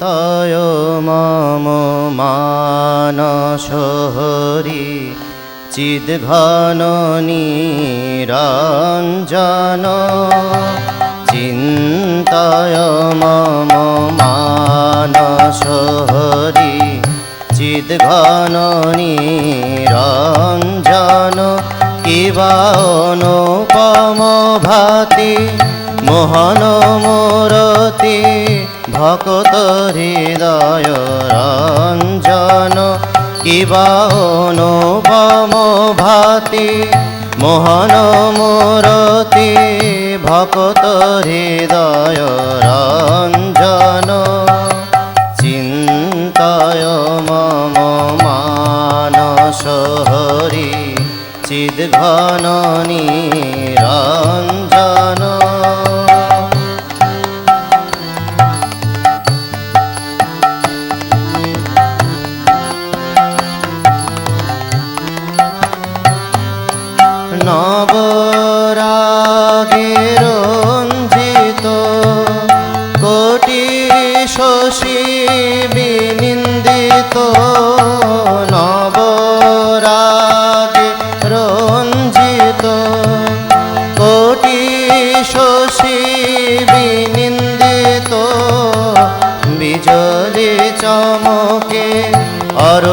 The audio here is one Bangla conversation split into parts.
চিন্তয় মম মানস হরি চিদ্ঘন নিরঞ্জন চিন্তয় মম মানস হরি চিদ্ঘন নিরঞ্জন কিবা অনুপম ভাতি মোহন মূরতি, ভকত হৃদয় রঞ্জন কিবা অনুপম ভাতি, মোহন মূরতি, ভকত হৃদয় রঞ্জন। চিন্তয় মম মানস হরি, চিদ্ঘন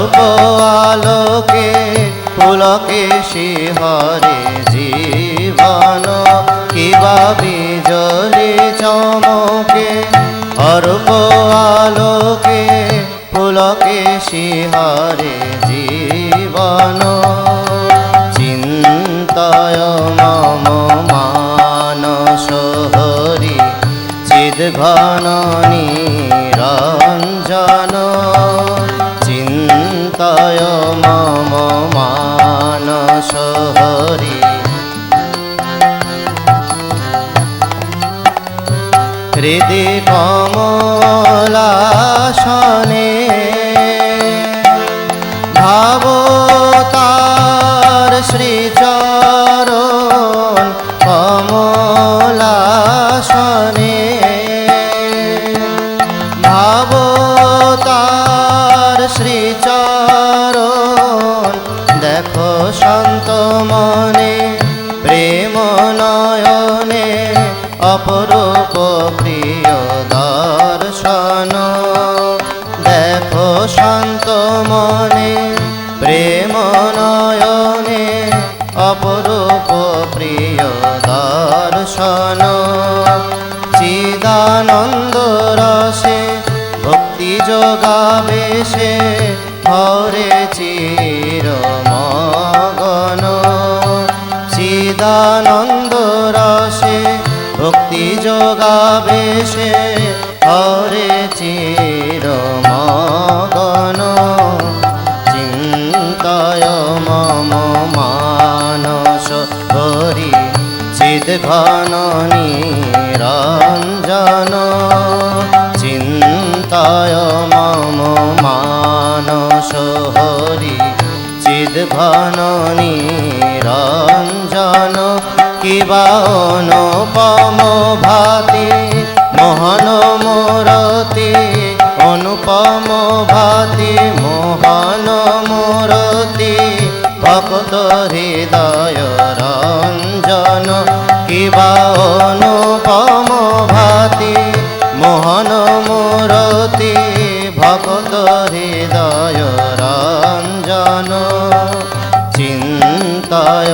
অরূপ আলোকে পুলকে শিহরে জীবন। কিবা বিজলি চমকে, অরূপ আলোকে পুলকে শিহরে জীবন। চিন্তয় মম মানস হরি, চিদ্ঘন নিরঞ্জন চিন্তয় মম মানস হরি। হৃদি কমলাসনে অপরূপ প্রিয় দর্শন। দেখো শান্ত মনে, প্রেম নয়নে অপরূপ প্রিয় দর্শন। চিদানন্দ রসে ভক্তি যোগাবে সে হরে চির ভক্তি যোগাবে সে, হরে চির মগন চিন্তায় মম মানস হরি চিদ্ঘন নিরঞ্জন। চিন্তায় মম মানস হরি চিদ্ঘন নিরঞ্জন। কিবা অনুপম ভাতি, মোহন মূরতি, অনুপম ভাতি, মোহন মূরতি, ভক্ত হৃদয় রঞ্জন, কিবা অনুপম ভাতি, মোহন মূরতি, ভক্ত হৃদয় রঞ্জন চিন্তয়